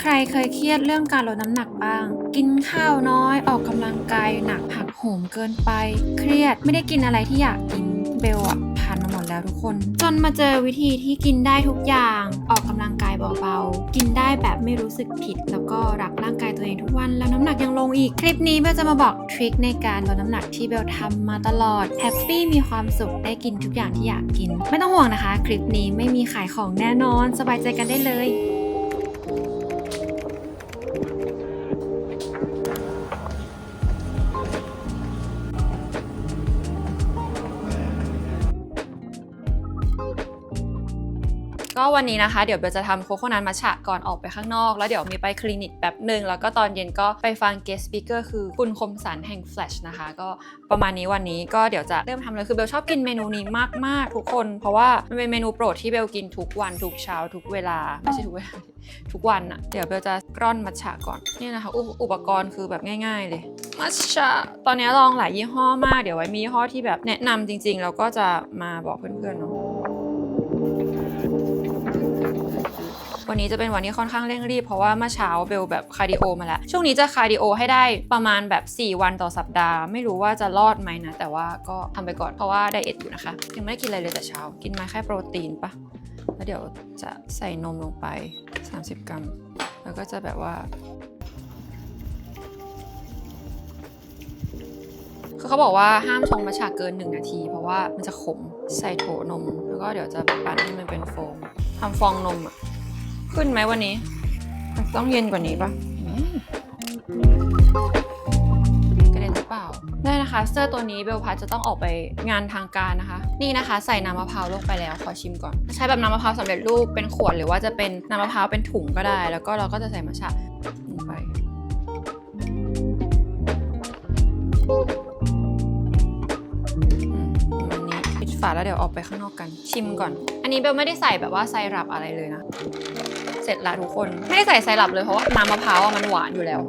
ใครเคยเครียดเรื่องการลดน้ำหนักบ้าง กินข้าวน้อยออกกำลังกายหนักหักโหมเกินไป เครียดไม่ได้กินอะไรที่อยากกินเบลอะผ่านมาหมดแล้วทุกคน จนมาเจอวิธีที่กินได้ทุกอย่าง ออกกำลังกายเบาๆ กินได้แบบไม่รู้สึกผิด แล้วก็รักร่างกายตัวเองทุกวันแล้วน้ำหนักยังลงอีก คลิปนี้เบลจะมาบอกทริคในการลดน้ำหนักที่เบลทำมาตลอดแฮปปี้มีความสุขได้กินทุกอย่างที่อยากกิน ไม่ต้องห่วงนะคะ คลิปนี้ไม่มีขายของแน่นอน สบายใจกันได้เลย ก็วันนี้นะคะเดี๋ยวเบลจะทำโคโคนัทมัชฉะก่อนออกไปข้างนอก แล้วเดี๋ยวมีไปคลินิกแบบหนึ่งแล้วก็ตอนเย็นก็ไปฟัง guest speaker คือคุณคมสันแห่ง Flash นะคะ ก็ประมาณนี้วันนี้ก็เดี๋ยวจะเริ่มทำเลยคือเบลชอบกินเมนูนี้มากๆ ทุกคน เพราะว่ามันเป็นเมนูโปรดที่เบลกินทุกวันทุกเช้าทุกเวลาไม่ใช่ทุกเวลาทุกวันอะเดี๋ยวเบลจะกร่อนมัทฉะก่อนนี่นะคะอุอุปกรณ์คือแบบง่าย ๆ เลยมัทฉะตอนนี้ลองหลายยี่ห้อมากเดี๋ยวไว้มียี่ห้อที่แบบแนะนำจริง ๆ แล้วก็จะมาบอกเพื่อนๆเนาะ วันนี้จะเป็นวันที่ค่อนข้างเร่งรีบ เพราะว่าเมื่อเช้าเบลแบบคาร์ดิโอมาแล้ว ช่วงนี้จะคาร์ดิโอให้ได้ประมาณแบบ 4 วันต่อสัปดาห์ ไม่รู้ว่าจะรอดไหมนะ แต่ว่าก็ทำไปก่อนเพราะว่าไดเอทอยู่นะคะ ยังไม่ได้กินอะไรเลยแต่เช้า กินมาแค่โปรตีนปะแล้วเดี๋ยวจะใส่นมลงไป 30 กรัม แล้วก็จะแบบว่าคือเขาบอกว่าห้ามชงมัทฉะเกิน 1 นาที เพราะว่ามันจะขมใส่โถนม แล้วก็เดี๋ยวจะปั่นให้มันเป็นโฟมทำฟองนมอะ ขึ้นไหมวันนี้ มันต้องเย็นกว่านี้ปะกระเด็นหรือเปล่า ได้นะคะ เสื้อตัวนี้เบลพัทจะต้องออกไปงานทางการนะคะ นี่นะคะ ใส่น้ำมะพร้าวลงไปแล้วขอชิมก่อน ใช้แบบน้ำมะพร้าวสำเร็จรูปเป็นขวดหรือว่าจะเป็นน้ำมะพร้าวเป็นถุงก็ได้ แล้วก็เราก็จะใส่มัทฉะลงไปอืมประมาณนี้ฝาแล้วเดี๋ยวออกไปข้างนอกกันชิมก่อน อันนี้เบลไม่ได้ใส่แบบว่าไซรัปอะไรเลยนะ เสร็จละทุกคน ไม่ได้ใส่ไซรัปเลยเพราะว่าน้ำมะพร้าวมันหวานอยู่แล้ว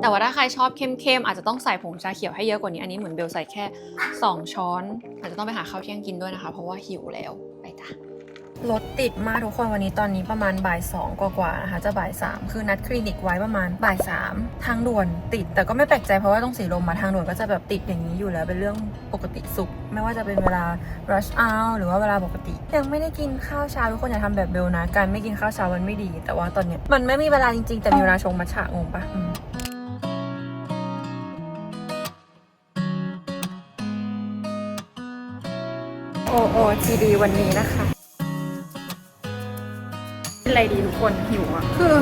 แต่ว่าถ้าใครชอบเข้มๆอาจจะต้องใส่ผงชาเขียวให้เยอะกว่านี้อันนี้เหมือนเบลใส่แค่ 2 ช้อน อาจจะต้องไปหาข้าวเที่ยงกินด้วยนะคะ เพราะว่าหิวแล้วไปจ้ะ รถติดมากทุกคนวันนี้ตอนนี้ประมาณบ่ายสองกว่าๆนะคะจะบ่ายสามคือนัดคลินิกไว้ประมาณบ่ายสามทางด่วนติด แต่ก็ไม่แปลกใจเพราะว่าต้องสีลมมาทางด่วนก็จะแบบติดอย่างนี้อยู่แล้วเป็นเรื่องปกติสุข ไม่ว่าจะเป็นเวลา rush hour หรือว่าเวลาปกติ ยังไม่ได้กินข้าวเช้าทุกคนอย่าทำแบบเบลนะการไม่กินข้าวเช้ามันไม่ดี แต่ว่าตอนเนี้ยมันไม่มีเวลาจริงๆแต่มีเวลาชงมัทฉะงงปะโอโอทีดีวันนี้นะคะ อะไรดีทุกคนหิวอะคือ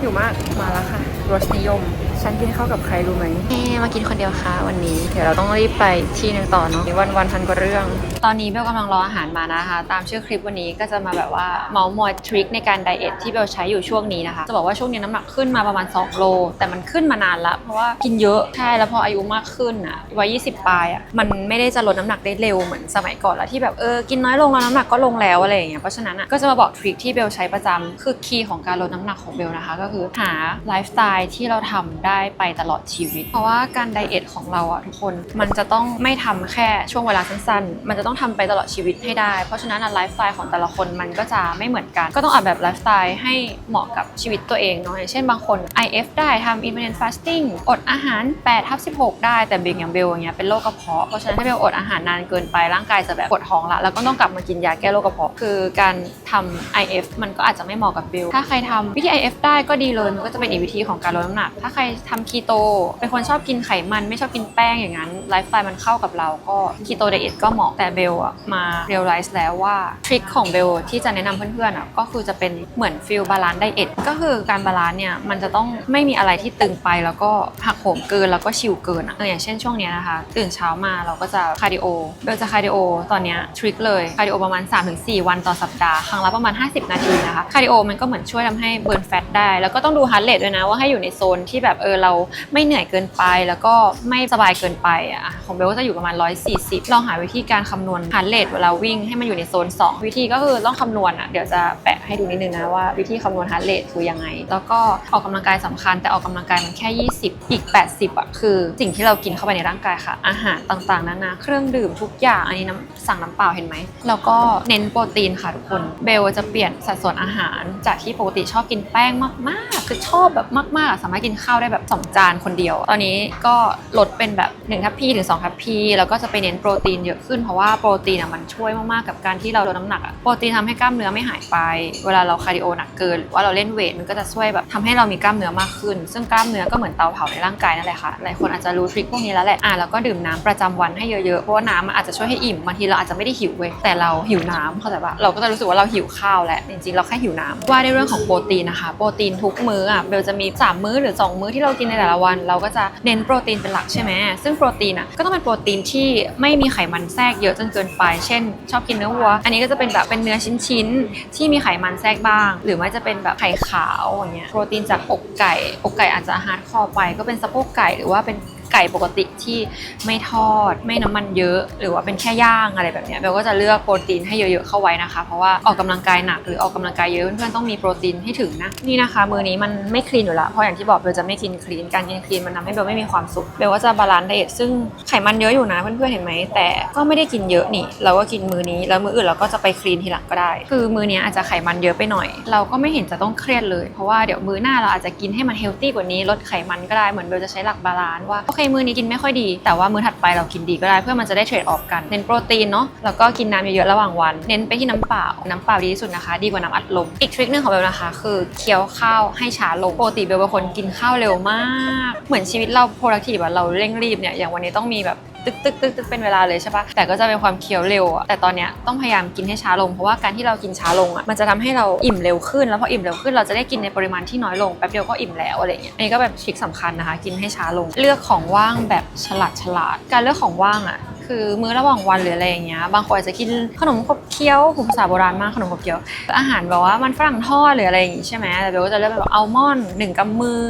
หิวมากมาแล้วค่ะรสนิยม ฉันกินข้าวกับใครรู้ไหมเอ๊มากินคนเดียวค่ะวันนี้ เดี๋ยวเราต้องรีบไปที่หนึงต่อเนาะวันวันพันกว่าเรื่อง ตอนนี้เบลกำลังรออาหารมานะคะ ตามชื่อคลิปวันนี้ก็จะมาแบบว่าเมาส์มอยทริคในการไดเอทที่เบลใช้อยู่ช่วงนี้นะคะ จะบอกว่าช่วงนี้น้ำหนักขึ้นมาประมาณ 2 โล แต่มันขึ้นมานานละเพราะว่ากินเยอะใช่แล้วพออายุมากขึ้นอะวัย20 ปลายอะมันไม่ได้จะลดน้ำหนักได้เร็วเหมือนสมัยก่อนแล้วที่แบบเออกินน้อยลงแล้วน้ำหนักก็ลงแล้วอะไรอย่างเงี้ยเพราะฉะนั้นอะก็จะมาบอกทริคที่เบลใช้ประจำคือคีย์ของการลดน้ำหนักของเบลนะคะ ก็คือหาไลฟ์สไตล์ที่เราทำได้ไปตลอดชีวิต เพราะว่าการไดเอทของเราอะทุกคนมันจะต้องไม่ทำแค่ช่วงเวลาสั้นๆ มันจะต้องทำไปตลอดชีวิตให้ได้ เพราะฉะนั้นไลฟ์สไตล์ของแต่ละคนมันก็จะไม่เหมือนกัน ก็ต้องออกแบบไลฟ์สไตล์ให้เหมาะกับชีวิตตัวเองเนาะอย่างเช่นบางคน IF ได้ทำ intermittent fasting อดอาหาร8ทับ16 ได้แต่เบลอย่างเบลอย่างเงี้ยเป็นโรคกระเพาะเพราะฉะนั้นถ้าเบลอดอาหารนานเกินไปร่างกายจะแบบปวดท้องละแล้วก็ต้องกลับมากินยาแก้โรคกระเพาะคือการทำ IF มันก็อาจจะไม่เหมาะกับเบลถ้าใครทำวิธี IF ได้ก็ดีเลยมันก็จะเป็นอีกวิธีของการลดน้ำหนักถ้าใครทำคีโต เป็นคนชอบกินไขมันไม่ชอบกินแป้งอย่างนั้นไลฟ์สไตล์มันเข้ากับเราก็คีโตไดเอทก็เหมาะแต่เบลอะมาเรียลไลซ์แล้วว่าทริคของเบลที่จะแนะนำเพื่อนๆอะก็คือจะเป็นเหมือนฟิลบาลานซ์ไดเอทก็คือการบาลานซ์เนี่ยมันจะต้องไม่มีอะไรที่ตึงไปแล้วก็หักโหมเกินแล้วก็ชิลเกินอะเอออย่างเช่นช่วงนี้นะคะตื่นเช้ามาเราก็จะคาร์ดิโอเบลจะคาร์ดิโอตอนนี้ทริคเลยคาร์ดิโอประมาณ 3-4 วันต่อสัปดาห์ครั้งละประมาณ 50 นาทีนะคะคาร์ดิโอมันก็เหมือนช่วยทำให้เบิร์นแฟตได้แล้วก็ต้องดูฮาร์ดเรทด้วยนะว่าให้อยู่ในโซนที่แบบอออเราไม่เหนื่อยเกินไป แล้วก็ไม่สบายเกินไปอะของเบลก็จะอยู่ประมาณ 140 ลองหาวิธีการคำนวณฮาร์ดเรทเวลาวิ่งให้มันอยู่ในโซน 2 วิธีก็คือต้องคำนวณอะเดี๋ยวจะแปะให้ดูนิดนึงนะว่าวิธีคำนวณฮาร์ดเรทคือยังไง แล้วก็ออกกำลังกายสำคัญแต่ออกกำลังกายมันแค่ 20 อีก 80อะคือ สิ่งที่เรากินเข้าไปในร่างกายค่ะ อาหารต่างๆนานาเครื่องดื่มทุกอย่างอันนี้น้ำสั่งน้ำเปล่าเห็นไหมแล้วก็เน้นโปรตีนค่ะทุกคนเบลจะเปลี่ยนสัดส่วนอาหาร จากที่ปกติชอบกินแป้งมากๆ คือชอบแบบมากๆ สามารถกินข้าวได้แบบ2 จานคนเดียว ตอนนี้ก็ลดเป็นแบบ1ทัพพีถึง2ทัพพีแล้วก็จะไปเน้นโปรตีนเยอะขึ้นเพราะว่าโปรตีนอะมันช่วยมากๆกับการที่เราลดน้ำหนักอะโปรตีนทำให้กล้ามเนื้อไม่หายไป เวลาเราคาร์ดิโอหนักเกินหรือว่าเราเล่นเวทมันก็จะช่วยแบบทำให้เรามีกล้ามเนื้อมากขึ้น ซึ่งกล้ามเนื้อก็เหมือนเตาเผาในร่างกายนั่นแหละค่ะหลายคนอาจจะรู้ทริคพวกนี้แล้วแหละอะแล้วก็ดื่มน้ำประจำวันให้เยอะๆเพราะว่าน้ำมันอาจจะช่วยให้อิ่มบางทีเราอาจจะไม่ได้หิวเว้ยแต่เราหิวน้ำเข้าใจปะเราก็จะรู้สึกว่าเราหิวข้าวแหละจริงๆเราแค่หิวน้ำว่าในเรื่องของโปรตีนนะคะโปรตีนทุกมื้ออะเบลจะมี 3 มื้อหรือ 2 มื้อที่เรากินในแต่ละวัน เราก็จะเน้นโปรตีนเป็นหลักใช่ไหมซึ่งโปรตีนอะก็ต้องเป็นโปรตีนที่ไม่มีไขมันแทรกเยอะจนเกินไป เช่น ชอบกินเนื้อวัว อันนี้ก็จะเป็นแบบเป็นเนื้อชิ้นๆที่มีไขมันแทรกบ้าง หรือไม่จะเป็นแบบไข่ขาวอย่างเงี้ยโปรตีนจากอกไก่ อกไก่อาจจะฮาร์ดคอร์ไป ก็เป็นสะโพกไก่หรือว่าเป็น ไก่ปกติที่ไม่ทอด ไม่น้ำมันเยอะ หรือว่าเป็นแค่ย่างอะไรแบบนี้เบลก็จะเลือกโปรตีนให้เยอะๆเข้าไว้นะคะ เพราะว่าออกกำลังกายหนักหรือออกกำลังกายเยอะเพื่อนๆต้องมีโปรตีนให้ถึงนะนี่นะคะ มือนี้มันไม่คลีนอยู่ละเพราะอย่างที่บอกเบลจะไม่กินคลีนการกินคลีนมันทำให้เบลไม่มีความสุขเบลก็จะบาลานซ์ไดเอทซึ่งไขมันเยอะอยู่นะเพื่อนๆเห็นไหมแต่ก็ไม่ได้กินเยอะนี่ เราก็กินมือนี้แล้วมืออื่นเราก็จะไปคลีนทีหลังก็ได้ คือมือนี้อาจจะไขมันเยอะไปหน่อย เราก็ไม่เห็นจะต้องเครียดเลยเพราะว่าเดี๋ยวมือหน้าเราอาจจะกินให้มันเฮลตี้กว่านี้ลดไขมันก็ได้เหมือนเบลจะใช้หลักบาลานซ์ว่าโอเคมือนี้กินไม่ค่อยดี แต่ว่ามื้อถัดไปเรากินดีก็ได้เพื่อมันจะได้เทรดออฟกันเน้นโปรตีนเนาะแล้วก็กินน้ำเยอะๆระหว่างวัน เน้นไปที่น้ำเปล่าน้ำเปล่าดีที่สุดนะคะ ดีกว่าน้ำอัดลมอีกทริคหนึงของเบลนะคะคือเคี้ยวข้าวให้ช้าลงปกติเบลเป็นคนกินข้าวเร็วมาก เหมือนชีวิตเรา productive เราเร่งรีบเนี่ยอย่างวันนี้ต้องมีแบบ ตึกตึกตึกตึกเป็นเวลาเลยใช่ปะแต่ก็จะเป็นความเคี้ยวเร็วอะแต่ตอนเนี้ยต้องพยายามกินให้ช้าลงเพราะว่าการที่เรากินช้าลงอะมันจะทำให้เราอิ่มเร็วขึ้นแล้วพออิ่มเร็วขึ้นเราจะได้กินในปริมาณที่น้อยลงแป๊บเดียวก็อิ่มแล้วอะไรเงี้ยอันนี้ก็แบบทริคสำคัญนะคะ กินให้ช้าลง เลือกของว่างแบบฉลาดฉลาด การเลือกของว่างอะ คือมื้อระหว่างวันหรืออะไรอย่างเงี้ยบางคนอาจจะกินขนมขบเคี้ยวผมภาษาโบราณมากขนมขบเคี้ยวอาหารแบบว่ามันฝรั่งทอดหรืออะไรอย่างงี้ใช่ไหมแต่เบลก็จะเลือกแบบอัลมอนด์หนึ่งกำมือ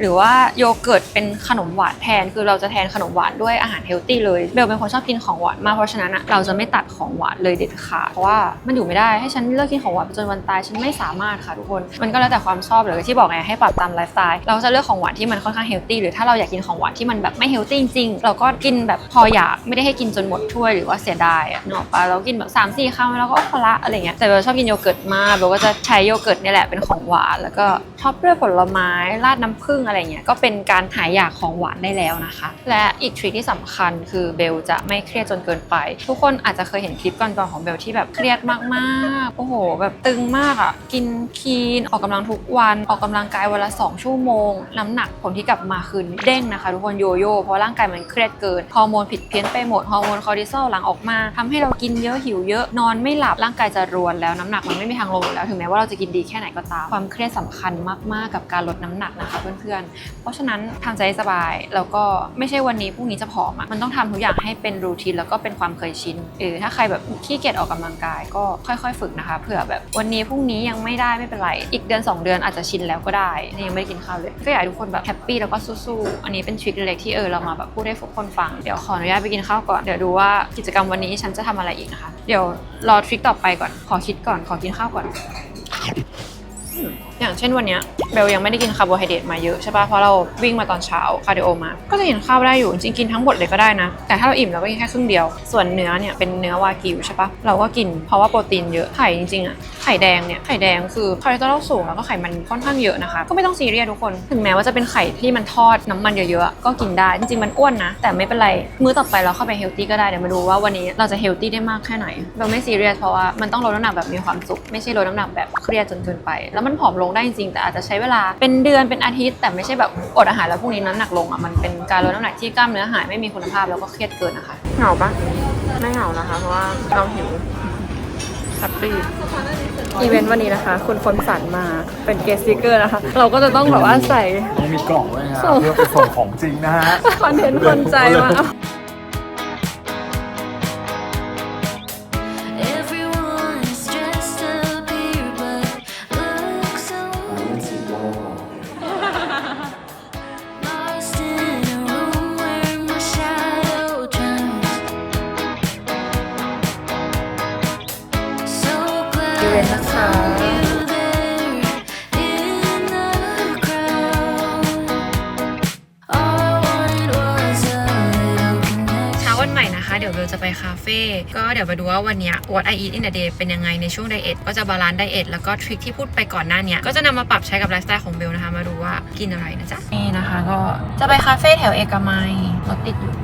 หรือว่าโยเกิร์ตเป็นขนมหวานแทน คือเราจะแทนขนมหวานด้วยอาหารเฮลตี้เลยเบลเป็นคนชอบกินของหวานมากเพราะฉะนั้นอะเราจะไม่ตัดของหวานเลยเด็ดขาดเพราะว่ามันอยู่ไม่ได้ให้ฉันเลิกกินของหวานจนวันตายฉันไม่สามารถค่ะทุกคนมันก็แล้วแต่ความชอบเลยที่บอกไงให้ปรับตามไลฟ์สไตล์เราจะเลือกของหวานที่มันค่อนข้างเฮลตี้หรือถ้าเราอยากกินของหวานที่มันแบบไม่เฮลตี้จริงๆเราก็กินแบบพออยากไม่ได้ให้กินจนหมดถ้วยหรือว่าเสียดายอะเนาะปะเรากินแบบ3ามสี่คำแล้วก็โอ้พอละอะไรเงี้ยแต่เบลชอบกินโยเกิร์ตมากเบลก็จะใช้โยเกิร์ตเนี่ยแหละเป็นของหวานแล้วก็ท็อปด้วยผลไม้ราดน้ำผึ้งอะไรเงี้ยก็เป็นการหายอยากของหวานได้แล้วนะคะ และอีกทริคที่สำคัญคือเบลจะไม่เครียดจนเกินไป ทุกคนอาจจะเคยเห็นคลิปก่อนๆของเบลที่แบบเครียดมากๆโอ้โห แบบตึงมากอะกินคีนออกกำลังทุกวันออกกำลังกายวันละ 2 ชั่วโมง น้ำหนักผลที่กลับมาคือเด้งนะคะ ทุกคนโยโย่เพราะร่างกายมันเครียดเกินฮอร์โมนผิดเพี้ยนไปหมดฮอร์โมนคอร์ติซอลหลังออกมาทำให้เรากินเยอะหิวเยอะนอนไม่หลับร่างกายจะรวนแล้วน้ำหนักมันไม่มีทางลงอยู่แล้วถึงแม้ว่าเราจะกินดีแค่ไหนก็ตามความเครียดสำคัญมากๆ กับการลดน้ำหนักนะคะเพื่อนๆ เพราะฉะนั้นทำใจสบายแล้วก็ไม่ใช่วันนี้พรุ่งนี้จะผอมอะมันต้องทำทุกอย่างให้เป็นรูทีนแล้วก็เป็นความเคยชินเออถ้าใครแบบขี้เกียจออกกำลังกายก็ค่อยๆ ฝึกนะคะเผื่อแบบวันนี้พรุ่งนี้ยังไม่ได้ไม่เป็นไรอีกเดือน 2 เดือนอาจจะชินแล้วก็ได้นี่ยังไม่ได้กินข้าวเลยก็อยากให้ทุกคนแบบแฮปปี้แล้วก็สู้ๆอันนี้เป็นทริคเล็กที่เออเรามาแบบพูดให้ทุกคนฟังเดี๋ยวขออนุญาตไปกินข้าวก่อนเดี๋ยวดูว่ากิจกรรมวันนี้ฉันจะทำอะไรอีกนะคะ เดี๋ยวรอทริคต่อไปก่อน ขอคิดก่อน ขอกินข้าวก่อนอย่างเช่นวันนี้เบลยังไม่ได้กินคาร์โบไฮเดรตมาเยอะใช่ปะเพราะเราวิ่งมาตอนเช้าคาร์ดิโอมา ก็จะกินข้าวได้อยู่จริงกินทั้งหมดเลยก็ได้นะ แต่ถ้าเราอิ่มเราก็กินแค่ครึ่งเดียว ส่วนเนื้อเนี่ยเป็นเนื้อวากิวใช่ปะเราก็กินเพราะว่าโปรตีนเยอะไข่จริงๆอะไข่แดงเนี่ยไข่แดงคือคอเลสเตอรอลสูงแล้วก็ไขมันค่อนข้างเยอะนะคะก็ไม่ต้องซีเรียสทุกคนถึงแม้ว่าจะเป็นไข่ที่มันทอดน้ำมันเยอะๆก็กินได้จริงๆมันอ้วนนะ แต่ไม่เป็นไรมื้อต่อไปเราเข้าไปเฮลตี้ก็ได้เดี๋ยวมาดูว่าวันนี้เราจะเฮลตี้ได้มากแค่ไหนเราไม่ซีเรียสเพราะว่ามันต้องลดน้ำหนักแบบมีความสุขไม่ใช่ลดน้ำหนักแบบเครียดจนเกินไป แล้วมันผอมลงได้จริงๆแต่อาจจะใช้เวลาเป็นเดือนเป็นอาทิตย์ แต่ไม่ใช่แบบอดอาหารแล้วพรุ่งนี้น้ำหนักลงอะมันเป็นการลดน้ำหนักที่กล้ามเนื้อหายไม่มีคุณภาพแล้วก็เครียดเกินนะคะเหงาปะไม่เหงานะคะเพราะว่าเราหิวแฮปปี้อีเวนต์วันนี้นะคะ คุณคนสันมาเป็นเกสต์สปิเกอร์นะคะ เราก็จะต้องแบบว่าใส่ต้องมีกล่องด้วยนะส่งเพื่อไปส่งของจริงนะฮะคอนเทนต์คนใจมา ลจะไปคาเฟ่ก็เดี๋ยวไปดูว่าวันนี้ what I eat in a day เป็นยังไงในช่วงไดเอทก็จะบาลานซ์ไดเอทแล้วก็ทริคที่พูดไปก่อนหน้าเนี้ยก็จะนำมาปรับใช้กับไลฟ์สไตล์ของเบลนะคะ มาดูว่ากินอะไรนะจ๊ะนี่นะคะ ก็จะไปคาเฟ่แถวเอกมัยรถติดอยู่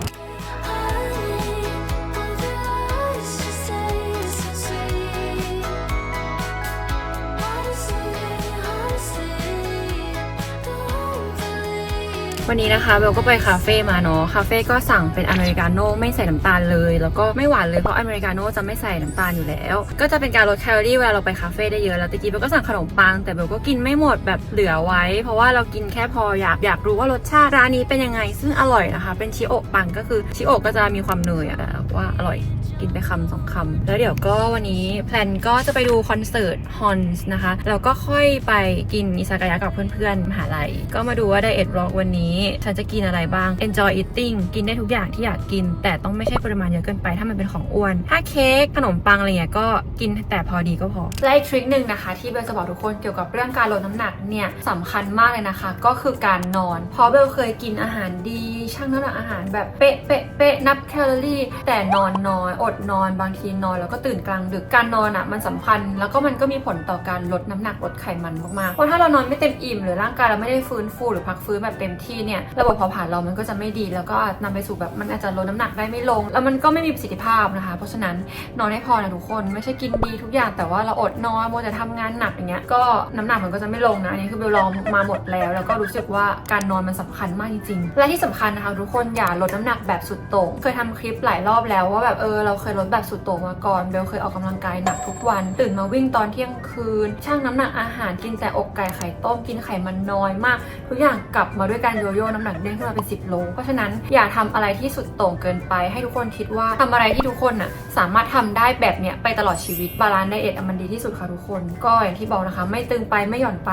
วันนี้นะคะเบลก็ไปคาเฟ่มาเนาะ คาเฟ่ก็สั่งเป็นอเมริกาโน่ไม่ใส่น้ำตาลเลย แล้วก็ไม่หวานเลย เพราะอเมริกาโน่จะไม่ใส่น้ำตาลอยู่แล้ว ก็จะเป็นการลดแคลอรี่เวลาเราไปคาเฟ่ได้เยอะ แล้วตะกี้เบลก็สั่งขนมปัง แต่เบลก็กินไม่หมดแบบเหลือไว้ เพราะว่าเรากินแค่พออยาก อยากรู้ว่ารสชาติร้านนี้เป็นยังไง ซึ่งอร่อยนะคะ เป็นชิโอะปังก็คือชิโอะก็จะมีความเนยอะแต่ว่าอร่อย กินไปคำสองคำแล้วเดี๋ยวก็วันนี้แพลนก็จะไปดูคอนเสิร์ตฮอนส์นะคะแล้วก็ค่อยไปกินอิซากายะกับเพื่อนๆมหาลัย ก็มาดูว่าไดเอทบล็อกวันนี้ ฉันจะกินอะไรบ้าง enjoy eating กินได้ทุกอย่างที่อยากกิน แต่ต้องไม่ใช่ปริมาณเยอะเกินไปถ้ามันเป็นของอ้วน ถ้าเค้กขนมปังอะไรเงี้ยก็กินแต่พอดีก็พอและอีกทริคหนึ่งนะคะ ที่เบลจะบอกทุกคนเกี่ยวกับเรื่องการลดน้ำหนักเนี่ยสำคัญมากเลยนะคะ ก็คือการนอน เพราะเบลเคยกินอาหารดีชั่งน้ำหนักอาหารแบบเป๊ะเป๊ะเป๊ะนับแคลอรี่ แต่นอนน้อยอดนอนบางทีนอนแล้วก็ตื่นกลางดึกการนอนอะมันสำคัญ แล้วก็มันก็มีผลต่อการลดน้ำหนักลดไขมันมากๆเพราะถ้าเรานอนไม่เต็มอิ่มหรือร่างกายเราไม่ได้ฟื้นฟูหรือพักฟื้นแบบเต็มที่เนี่ยระบบเผาผลาญเรามันก็จะไม่ดี แล้วก็อาจนำไปสู่แบบมันอาจจะลดน้ำหนักได้ไม่ลง แล้วมันก็ไม่มีประสิทธิภาพนะคะ เพราะฉะนั้นนอนให้พอนะทุกคนไม่ใช่กินดีทุกอย่างแต่ว่าเราอดนอนโมวแต่ทำงานหนักอย่างเงี้ยก็น้ำหนักมันก็จะไม่ลงนะอันนี้คือเบลลองมาหมดแล้ว แล้วก็รู้สึกว่าการนอนมันสำคัญมากจริงๆและที่สำคัญนะคะทุกคนอย่าลดน้ำหนักแบบสุดโต่งเคยทำคลิปหลายรอบแล้วว่าแบบเออเราเคยลดแบบสุดโต่งมาก่อนเบลเคยออกกำลังกายหนักทุกวัน ตื่นมาวิ่งตอนเที่ยงคืนชั่งน้ำหนักอาหารกินแต่อกไก่ไข่ต้มกินไขมันน้อยมาก ทุกอย่างกลับมาด้วยการโยโย่น้ำหนักเด้งขึ้นมาเป็น 10 โล เพราะฉะนั้นอย่าทำอะไรที่สุดโต่งเกินไป ให้ทุกคนคิดว่าทำอะไรที่ทุกคนน่ะสามารถทำได้แบบเนี้ยไปตลอดชีวิตบาลานซ์ไดเอทมันดีที่สุดค่ะทุกคน ก็อย่างที่บอกนะคะไม่ตึงไปไม่หย่อนไป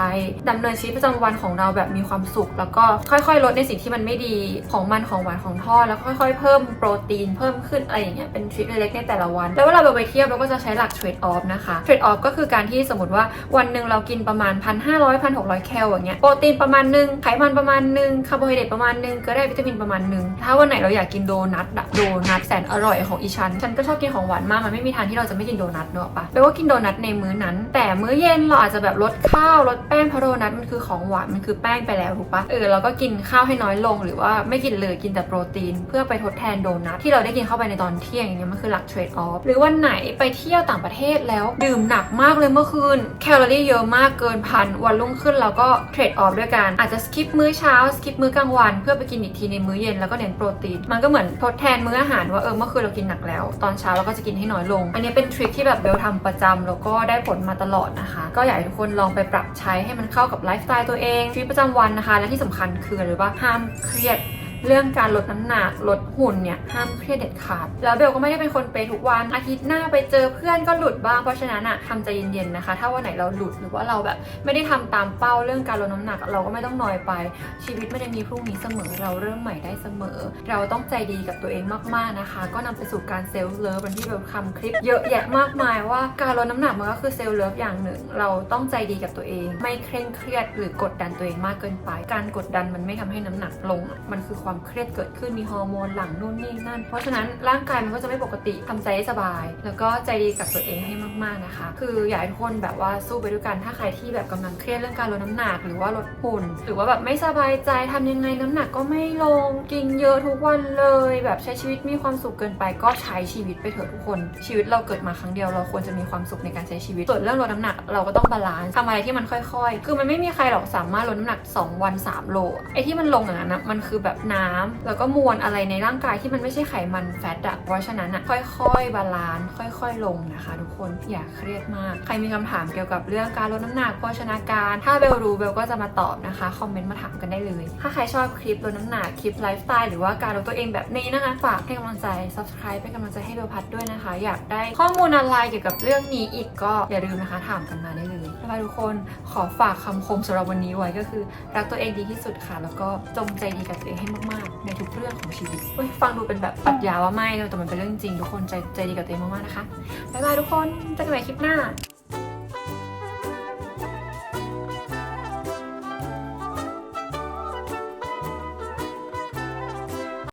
ดำเนินชีวิตประจำวันของเราแบบมีความสุข แล้วก็ค่อยๆ ลดในสิ่งที่มันไม่ดีของมันของหวานของทอดแล้วค่อย ๆ เพิ่มโปรตีนเพิ่มขึ้นอะไรอย่างเงี้ยเป็นทริคเล็กๆในแต่ละวัน แล้วเวลาเราไปเที่ยวเราก็จะใช้หลักเทรดออฟนะคะเทรดออฟก็คือการที่สมมติว่าวันหนึ่งเรากินประมาณ 1,500 1,600 แคลอย่างเงี้ยโปรตีนประมาณหนึงไขมันประมาณหนึงคาร์โบไฮเดรตประมาณหนึงก็ได้วิตามินประมาณหนึงถ้าวันไหนเราอยากกินโดนัทอะโดนัทแสนอร่อยของอีชันฉันก็ชอบกินของหวานมากมันไม่มีทางที่เราจะไม่กินโดนัทเนอะปะแปลว่ากินโดนัทในมื้อนั้น แต่มื้อเย็นเราอาจจะแบบลดข้าวลดแป้งเพราะโดนัทมันคือของหวานมันคือแป้งไปแล้วถูกปะเออเราก็กินข้าวให้น้อยลงหรือว่าไม่กินเลยกินแต่โปรตีน เพื่อไปทดแทนโดนัทที่เราได้กินเข้าไปในตอนเที่ยงอย่างเงี้ยมันคือหลักเทรดออฟหรือวันไหนไปเที่ยวต่างประเทศแล้ว ดื่มหนักมากเลยเมื่อคืนแคลอรี่เยอะมากเกินพันวันรุ่งขึ้นเราก็เทรดออฟด้วยกันอาจจะสคิปมื้อเช้าสคิปมื้อกลางวัน เพื่อไปกินอีกทีในมื้อเย็นแล้วก็เน้นโปรตีนมันก็เหมือนทดแทนมื้ออาหารว่าเออเมื่อคืนเรากินหนักแล้ว ตอนเช้าเราก็จะกินให้น้อยลง อันนี้เป็นทริคที่แบบเบลทำประจำแล้วก็ได้ผลมาตลอดนะคะ ก็อยากให้ทุกคนลองไปปรับใช้ให้มันเข้ากับไลฟ์สไตล์ตัวเองชีวิตประจำวันนะคะ และที่สำคัญคืออะไรรู้ป่ะห้ามเครียด เรื่องการลดน้ำหนักลดหุ่นเนี่ยห้ามเครียดเด็ดขาด แล้วเบลก็ไม่ได้เป็นคนเปทุกวันอาทิตย์หน้าไปเจอเพื่อนก็หลุดบ้างเพราะฉะนั้นอะทำใจเย็นๆนะคะ ถ้าวันไหนเราหลุดหรือว่าเราแบบ ไม่ได้ทำตามเป้าเรื่องการลดน้ำหนัก เราก็ไม่ต้องนอยไป ชีวิตไม่ได้มีพรุ่งนี้เสมอเราเริ่มใหม่ได้เสมอ เราต้องใจดีกับตัวเองมากๆนะคะ ก็นำไปสู่การเซลฟ์เลิฟวันที่เบลทำคลิป เยอะแยะมากมายว่าการลดน้ำหนักมันก็คือเซลฟ์เลิฟอย่างหนึ่ง เราต้องใจดีกับตัวเอง ไม่เคร่งเครียดหรือกดดันตัวเองมากเกินไป การกดดันมันไม่ทำให้น้ำหนักลงมันคือความเครียดเกิดขึ้นมีฮอร์โมนหลั่งนู่นนี่นั่น เพราะฉะนั้นร่างกายมันก็จะไม่ปกติทำใจให้สบาย แล้วก็ใจดีกับตัวเองให้มากๆนะคะ คืออยากให้ทุกคนแบบว่าสู้ไปด้วยกันถ้าใครที่แบบกำลังเครียดเรื่องการลดน้ำหนักหรือว่าลดหุ่นหรือว่าแบบไม่สบายใจทำยังไงน้ำหนักก็ไม่ลงกินเยอะทุกวันเลย แบบใช้ชีวิตมีความสุขเกินไปก็ใช้ชีวิตไปเถอะทุกคน ชีวิตเราเกิดมาครั้งเดียวเราควรจะมีความสุขในการใช้ชีวิตส่วนเรื่องลดน้ำหนักเราก็ต้องบาลานซ์ทำอะไรที่มันค่อย ๆ คือมันไม่มีใครหรอกสามารถลดน้ำหนัก 2 วัน 3 โลไอ้ที่มันลงอย่างนั้นนะมันคือแบบนำแล้วก็มวลอะไรในร่างกายที่มันไม่ใช่ไขมันแฟตอะเพราะฉะนั้นอะค่อยๆ บาลานซ์ค่อย ๆ ลงนะคะ ทุกคนอย่าเครียดมาก ใครมีคำถามเกี่ยวกับเรื่องการลดน้ำหนักโภชนาการ ถ้าเบลรู้เบลก็จะมาตอบนะคะคอมเมนต์มาถามกันได้เลย ถ้าใครชอบคลิปลดน้ำหนักคลิปไลฟ์สไตล์หรือว่าการลดตัวเองแบบนี้นะคะฝากให้กำลังใจ subscribe ให้กำลังใจให้เบลพัดด้วยนะคะ อยากได้ข้อมูลอะไรเกี่ยวกับเรื่องนี้อีกก็อย่าลืมนะคะถามกันมาได้เลยบ๊ายบาทุกคนขอฝากคำคมสำหรับวันนี้ไว้ก็คือ รักตัวเองดีที่สุดค่ะ แล้วก็จงใจดีกับตัวเองให้มากๆ ในทุกเรื่องของชีวิตเฮ้ยฟังดูเป็นแบบปรัชญาว่าไม่แต่มันเป็นเรื่องจริง ทุกคนใจใจดีกับตัวเองมากๆนะคะ บ๊ายบายทุกคนเจอกันใหม่คลิปหน้า